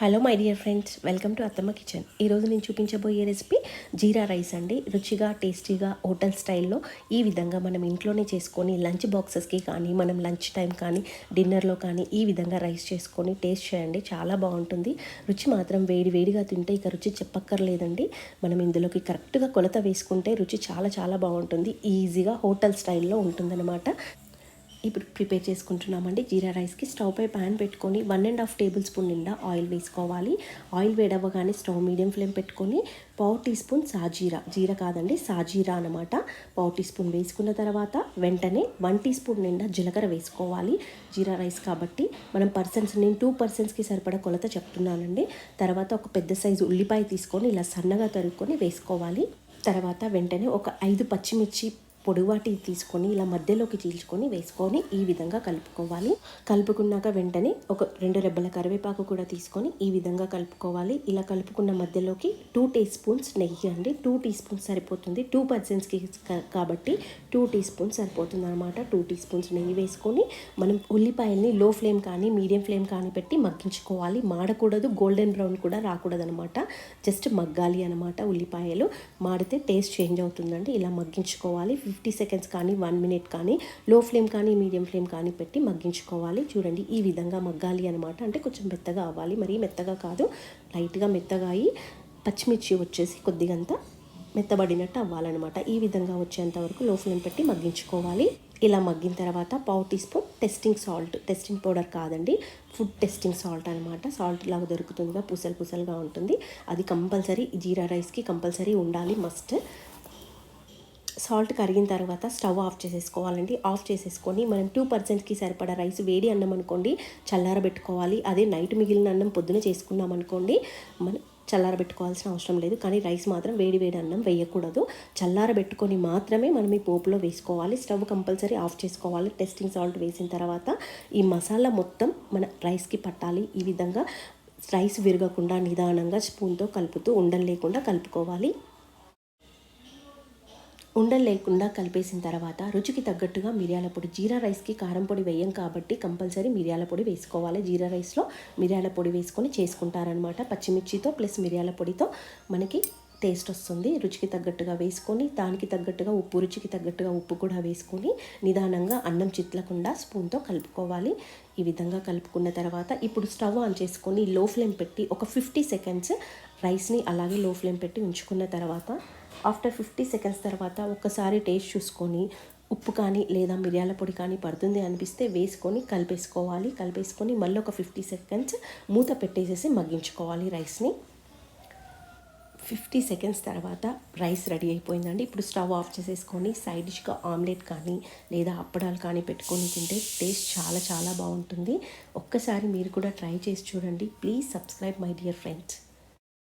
Hello my dear friends. Welcome to అత్తమ్మ kitchen. ఈరోజు నేను చూపించబోయే రెసిపీ జీరా రైస్ అండి. రుచిగా టేస్టీగా హోటల్ స్టైల్లో ఈ విధంగా మనం ఇంట్లోనే చేసుకొని లంచ్ బాక్సెస్కి కానీ మనం లంచ్ టైం కానీ డిన్నర్లో కానీ ఈ విధంగా రైస్ చేసుకొని టేస్ట్ చేయండి. చాలా బాగుంటుంది. రుచి మాత్రం వేడి వేడిగా తింటే ఇక రుచి చెప్పక్కర్లేదండి. మనం ఇందులోకి కరెక్ట్గా కొలత వేసుకుంటే రుచి చాలా చాలా బాగుంటుంది. ఈజీగా హోటల్ స్టైల్లో ఉంటుందన్నమాట. ఇప్పుడు ప్రిపేర్ చేసుకుంటున్నామండి. జీరా రైస్కి స్టవ్ పై ప్యాన్ పెట్టుకొని one and half tablespoon నిండా ఆయిల్ వేసుకోవాలి. ఆయిల్ వేడవగానే స్టవ్ మీడియం ఫ్లేమ్ పెట్టుకొని పావు టీ స్పూన్ సాజీరా జీరా. కాదండి సాజీరా అనమాట పావు టీ స్పూన్ వేసుకున్న తర్వాత వెంటనే వన్ టీ స్పూన్ నిండా జీలకర్ర వేసుకోవాలి. జీరా రైస్ కాబట్టి మనం పర్సన్స్ నేను టూ పర్సన్స్కి సరిపడా కొలత చెప్తున్నానండి. తర్వాత ఒక పెద్ద సైజు ఉల్లిపాయ తీసుకొని ఇలా సన్నగా తరుక్కొని వేసుకోవాలి. తర్వాత వెంటనే ఒక ఐదు పచ్చిమిర్చి పొడువాటి తీసుకొని ఇలా మధ్యలోకి చీల్చుకొని వేసుకొని ఈ విధంగా కలుపుకోవాలి. కలుపుకున్నాక వెంటనే ఒక రెండు రెబ్బల కరివేపాకు కూడా తీసుకొని ఈ విధంగా కలుపుకోవాలి. ఇలా కలుపుకున్న మధ్యలోకి టూ టీ స్పూన్స్ నెయ్యి అండి. టూ టీ స్పూన్స్ సరిపోతుంది టూ పర్సన్స్కి కాబట్టి టూ టీ స్పూన్స్ సరిపోతుంది అనమాట టూ టీ స్పూన్స్ నెయ్యి వేసుకొని మనం ఉల్లిపాయల్ని లో ఫ్లేమ్ కానీ మీడియం ఫ్లేమ్ కానీ పెట్టి మగ్గించుకోవాలి. మాడకూడదు గోల్డెన్ బ్రౌన్ కూడా రాకూడదు అనమాట జస్ట్ మగ్గాలి అనమాట ఉల్లిపాయలు. మాడితే టేస్ట్ చేంజ్ అవుతుందండి. ఇలా మగ్గించుకోవాలి. ఫిఫ్టీ సెకండ్స్ కానీ వన్ మినిట్ కానీ లో ఫ్లేమ్ కానీ మీడియం ఫ్లేమ్ కానీ పెట్టి మగ్గించుకోవాలి. చూడండి ఈ విధంగా మగ్గాలి అనమాట అంటే కొంచెం మెత్తగా అవ్వాలి. మరీ మెత్తగా కాదు లైట్గా మెత్తగా అయ్యి పచ్చిమిర్చి వచ్చేసి కొద్దిగంత మెత్తబడినట్టు అవ్వాలన్నమాట. ఈ విధంగా వచ్చేంత వరకు లో ఫ్లేమ్ పెట్టి మగ్గించుకోవాలి. ఇలా మగ్గిన తర్వాత పావు teaspoon testing salt. Testing powder కాదండి ఫుడ్ టెస్టింగ్ సాల్ట్ అనమాట సాల్ట్ లాగా దొరుకుతుందిగా పుసలు పుసలుగా ఉంటుంది. అది కంపల్సరీ జీరా రైస్కి కంపల్సరీ ఉండాలి మస్ట్. సాల్ట్ కరిగిన తర్వాత స్టవ్ ఆఫ్ చేసేసుకోవాలండి. ఆఫ్ చేసేసుకొని మనం టూ పర్సెంట్కి సరిపడా రైస్ వేడి అన్నం అనుకోండి చల్లారబెట్టుకోవాలి అదే నైట్ మిగిలిన అన్నం పొద్దున చేసుకున్నాం అనుకోండి మనం చల్లారబెట్టుకోవాల్సిన అవసరం లేదు. కానీ రైస్ మాత్రం వేడి వేడి అన్నం వేయకూడదు. చల్లారబెట్టుకొని మాత్రమే మనం ఈ పోపులో వేసుకోవాలి. స్టవ్ కంపల్సరీ ఆఫ్ చేసుకోవాలి. టెస్టింగ్ సాల్ట్ వేసిన తర్వాత ఈ మసాలా మొత్తం మన రైస్కి పట్టాలి. ఈ విధంగా రైస్ విరగకుండా నిదానంగా స్పూన్తో కలుపుతూ ఉండలు లేకుండా కలుపుకోవాలి. ఉండలు లేకుండా కలిపేసిన తర్వాత రుచికి తగ్గట్టుగా మిరియాల పొడి జీరా రైస్కి కారం పొడి వేయం కాబట్టి కంపల్సరీ మిరియాల పొడి వేసుకోవాలి. జీరా రైస్లో మిరియాల పొడి వేసుకొని చేసుకుంటారనమాట పచ్చిమిర్చితో ప్లస్ మిరియాల పొడితో మనకి టేస్ట్ వస్తుంది. రుచికి తగ్గట్టుగా వేసుకొని దానికి తగ్గట్టుగా ఉప్పు రుచికి తగ్గట్టుగా ఉప్పు కూడా వేసుకొని నిదానంగా అన్నం చిట్లకుండా స్పూన్తో కలుపుకోవాలి. ఈ విధంగా కలుపుకున్న తర్వాత ఇప్పుడు స్టవ్ ఆన్ చేసుకొని లో ఫ్లేమ్ పెట్టి ఒక ఫిఫ్టీ సెకండ్స్ రైస్ని అలాగే లో ఫ్లేమ్ పెట్టి ఉంచుకున్న తర్వాత ఆఫ్టర్ ఫిఫ్టీ సెకండ్స్ తర్వాత ఒక్కసారి టేస్ట్ చూసుకొని ఉప్పు కానీ లేదా మిరియాల పొడి కానీ పడుతుంది అనిపిస్తే వేసుకొని కలిపేసుకోవాలి. కలిపేసుకొని మళ్ళీ ఒక ఫిఫ్టీ సెకండ్స్ మూత పెట్టేసేసి మగ్గించుకోవాలి రైస్ని. ఫిఫ్టీ సెకండ్స్ తర్వాత రైస్ రెడీ అయిపోయిందండి. ఇప్పుడు స్టవ్ ఆఫ్ చేసేసుకొని సైడ్ డిష్గా ఆమ్లెట్ కానీ లేదా అప్పడాలు కానీ పెట్టుకొని తింటే టేస్ట్ చాలా చాలా బాగుంటుంది. ఒక్కసారి మీరు కూడా ట్రై చేసి చూడండి. Please subscribe my dear friends.